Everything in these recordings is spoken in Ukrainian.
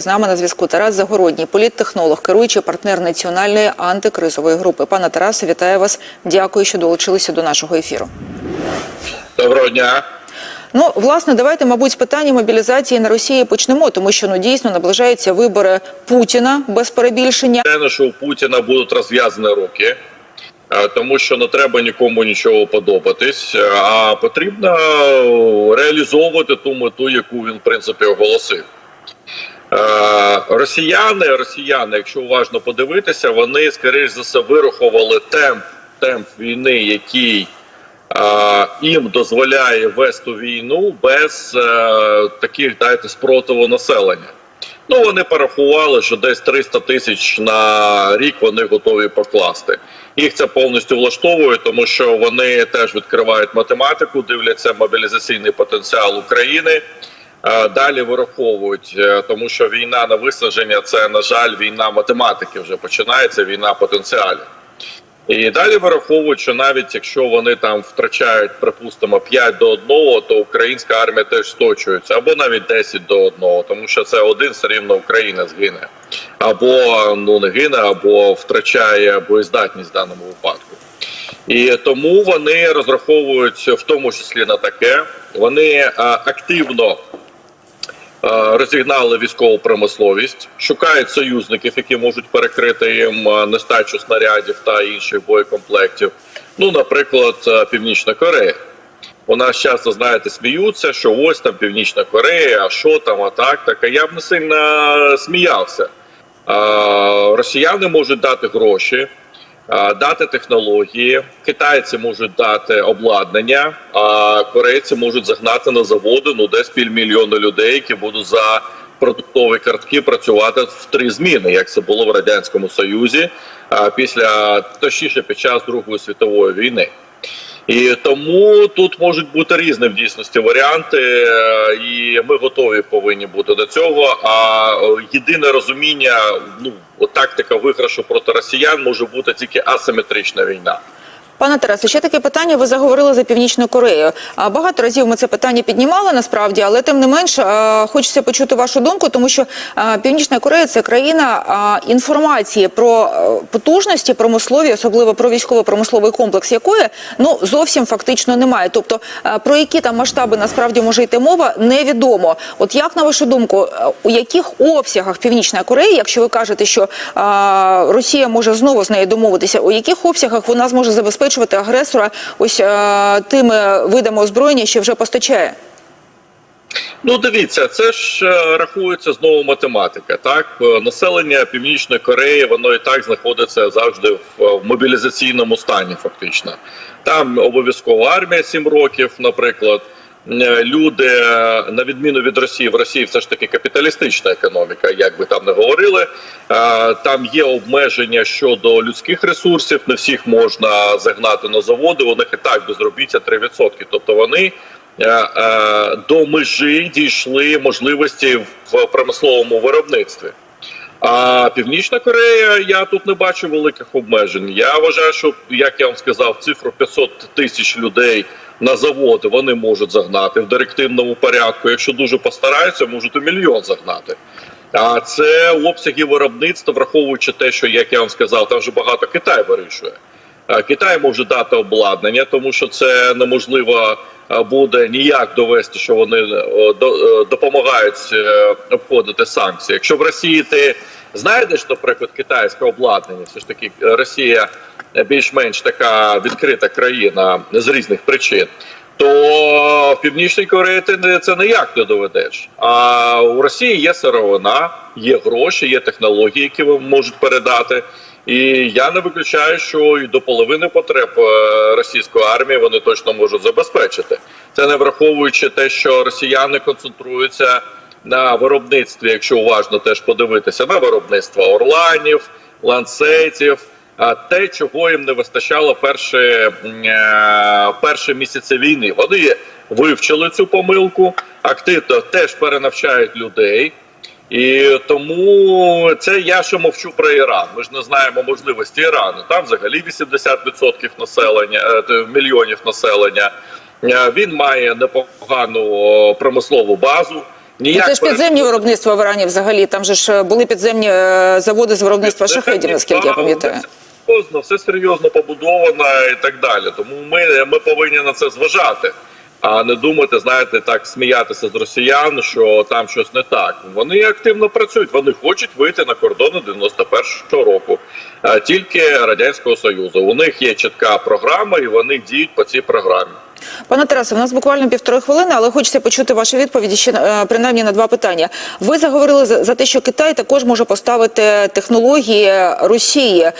З нами на зв'язку Тарас Загородній, політтехнолог, керуючий партнер національної антикризової групи. Пане Тарасе, вітаю вас. Дякую, що долучилися до нашого ефіру. Доброго дня. Ну, власне, давайте, мабуть, з питання мобілізації на Росії почнемо, тому що ну дійсно наближаються вибори Путіна без перебільшення. Звичайно, що у Путіна будуть розв'язані руки, е, тому що не треба нікому нічого подобатись, е, а потрібно реалізовувати ту мету, яку він в принципі оголосив. Е, Росіяни, росіяни, якщо уважно подивитися, вони скоріш за все вирахували темп, темп війни, який е, їм дозволяє вести війну без е, таких дайте спротиву населення. Ну вони порахували, що десь 300 тисяч на рік вони готові покласти. Їх це повністю влаштовує, тому що вони теж відкривають математику, дивляться мобілізаційний потенціал України. Е, Далі вираховують, е, тому що війна на виснаження це на жаль війна математики. Вже починається війна потенціалів. І далі вираховують, що навіть якщо вони там втрачають, припустимо, 5 до 1, то українська армія теж сточується, або навіть 10 до 1, тому що це один все рівно Україна згине, або ну не гине, або втрачає боєздатність в даному випадку. І тому вони розраховують в тому числі на таке. Вони а, активно а, розігнали військову промисловість, шукають союзників, які можуть перекрити їм нестачу снарядів та інших боєкомплектів. Ну, наприклад, Північна Корея. У нас часто, знаєте, сміються, що ось там Північна Корея, а що там, а так, так. А я б не сильно сміявся. Росіяни можуть дати гроші, дати технології, китайці можуть дати обладнання, а корейці можуть загнати на заводи ну десь півмільйона людей, які будуть за продуктові картки працювати в три зміни, як це було в радянському союзі, а, після точніше під час Другої світової війни. І тому тут можуть бути різні в дійсності варіанти, е, і ми готові повинні бути до цього. А е, єдине розуміння, ну тактика виграшу проти росіян може бути тільки асиметрична війна. Пане Тарасе, ще таке питання. Ви заговорили за Північну Корею. Багато разів ми це питання піднімали насправді, але тим не менш хочеться почути вашу думку, тому що Північна Корея це країна інформації про потужності промислові, особливо про військово-промисловий комплекс, якої ну зовсім фактично немає. Тобто про які там масштаби насправді може йти мова, невідомо. От як на вашу думку, у яких обсягах Північна Корея, якщо ви кажете, що Росія може знову з нею домовитися, у яких обсягах вона зможе забезпечити агресора ось а, тими видами озброєння, що вже постачає? Ну, дивіться, це ж е, рахується знову математика. Так, Е, населення Північної Кореї воно і так знаходиться завжди в мобілізаційному стані. Фактично, там обов'язкова армія 7 років, наприклад. Е, Люди, е, на відміну від Росії, в Росії все ж таки капіталістична економіка, як би там не говорили. Е, Там є обмеження щодо людських ресурсів. Не всіх можна загнати на заводи. У них і так безробіття 3%. Тобто вони до межі дійшли можливості в промисловому виробництві. А Північна Корея, я тут не бачу великих обмежень. Я вважаю, що як я вам сказав, цифру 500 тисяч людей на заводи вони можуть загнати в директивному порядку. Якщо дуже постараються, можуть і мільйон загнати. А це обсяги виробництва, враховуючи те, що як я вам сказав, там вже багато Китай вирішує. А Китай може дати обладнання, тому що це неможливо буде ніяк довести, що вони е, допомагають е, обходити санкції. Якщо в Росії ти знайдеш, наприклад, китайське обладнання, все ж таки е, Росія більш-менш така відкрита країна з різних причин. То в Північній Кореї ти це ніяк не доведеш. А у Росії є сировина, є гроші, є технології, які ви можуть передати. І я не виключаю, що і до половини потреб е, російської армії вони точно можуть забезпечити. Це не враховуючи те, що росіяни концентруються на виробництві, якщо уважно теж подивитися, на виробництво орланів, ланцетів. Те, чого їм не вистачало перші, е, перші місяці війни, вони вивчили цю помилку, активно теж перенавчають людей. І тому це я ще мовчу про Іран. Ми ж не знаємо можливості Ірану. Там взагалі 80% населення е, мільйонів населення. Е, Він має непогану промислову базу. Ніяк це ж підземні виробництва в Ірані взагалі. Там же ж були підземні е, заводи з виробництва шахедів, наскільки я пам'ятаю. Все серйозно побудовано і так далі. Тому ми, ми повинні на це зважати, а не думати, знаєте, так сміятися з росіян, що там щось не так. Вони активно працюють, вони хочуть вийти на кордони 91-го року, е, тільки радянського союзу. У них є чітка програма, і вони діють по цій програмі. Пане Тарасе, у нас буквально півтори хвилини, але хочеться почути ваші відповіді ще е, принаймні на два питання. Ви заговорили за, те, що Китай також може поставити технології Росії.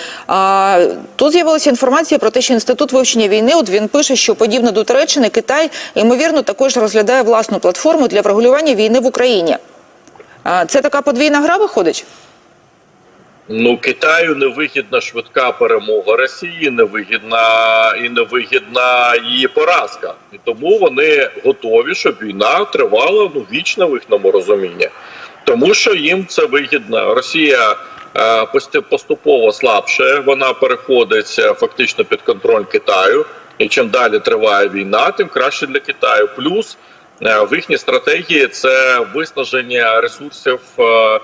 Тут з'явилася інформація про те, що інститут вивчення війни. От він пише, що подібно до Туреччини, Китай ймовірно також розглядає власну платформу для врегулювання війни в Україні. Це така подвійна гра виходить? Ну Китаю невигідна швидка перемога Росії, невигідна і невигідна її поразка, і тому вони готові, щоб війна тривала ну вічно в їхньому розумінні, тому що їм це вигідно. Росія е, поступово слабше, вона переходить е, фактично під контроль Китаю. І чим далі триває війна, тим краще для Китаю. Плюс е, в їхній стратегії це виснаження ресурсів. е,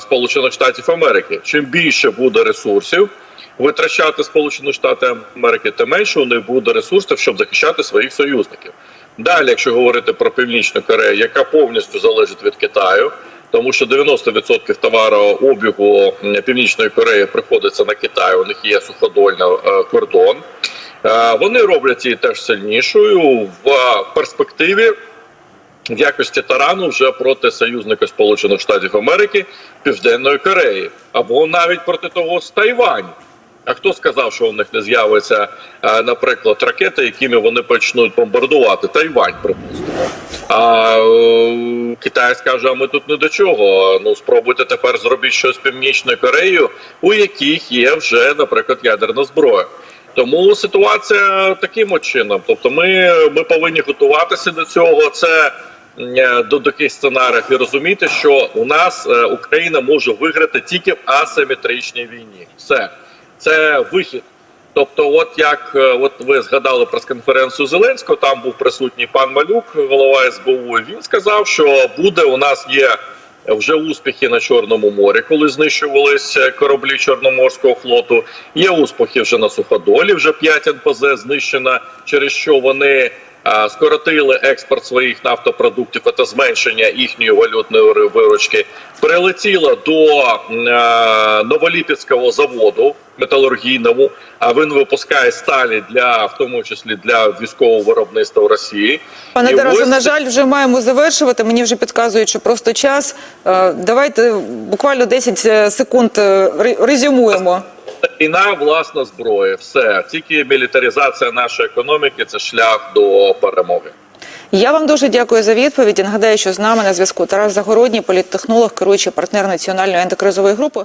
Сполучених Штатів Америки. Чим більше буде ресурсів витрачати Сполучені Штати Америки, тим менше у них буде ресурсів, щоб захищати своїх союзників. Далі, якщо говорити про Північну Корею, яка повністю залежить від Китаю, тому що 90% товарообігу Північної Кореї приходиться на Китай, у них є суходольний е, кордон. Е, Вони роблять її теж сильнішою в перспективі в якості тарану вже проти союзника Сполучених Штатів Америки Південної Кореї або навіть проти того з Тайвань. А хто сказав, що у них не з'явиться, е, наприклад, ракети, якими вони почнуть бомбардувати Тайвань, припустимо. А е, Китай скаже: а ми тут не до чого. Ну спробуйте тепер зробити щось Північною Кореєю, у яких є вже, наприклад, ядерна зброя. Тому ситуація таким чином. Тобто, ми, ми повинні готуватися до цього. Це до таких сценаріїв і розуміти, що у нас е, Україна може виграти тільки в асиметричній війні. Все це вихід. Тобто, от як е, от ви згадали прес-конференцію Зеленського, там був присутній пан Малюк, голова СБУ. Він сказав, що буде у нас є вже успіхи на Чорному морі, коли знищувалися кораблі Чорноморського флоту. Є успіхи вже на суходолі. Вже 5 НПЗ знищено, через що вони скоротили експорт своїх нафтопродуктів та зменшення їхньої валютної виручки. Прилетіло до м, Новоліпецького заводу металургійному. А він випускає сталі для в тому числі для військового виробництва в Росії. Пане І Тарасе, ось на жаль, вже маємо завершувати. Мені вже підказують, що просто час. Е, Давайте буквально 10 секунд е, резюмуємо. Війна, власна зброя, все тільки мілітаризація нашої економіки це шлях до перемоги. Я вам дуже дякую за відповідь. Нагадаю, що з нами на зв'язку Тарас Загородній, політтехнолог, керуючий партнер національної антикризової групи.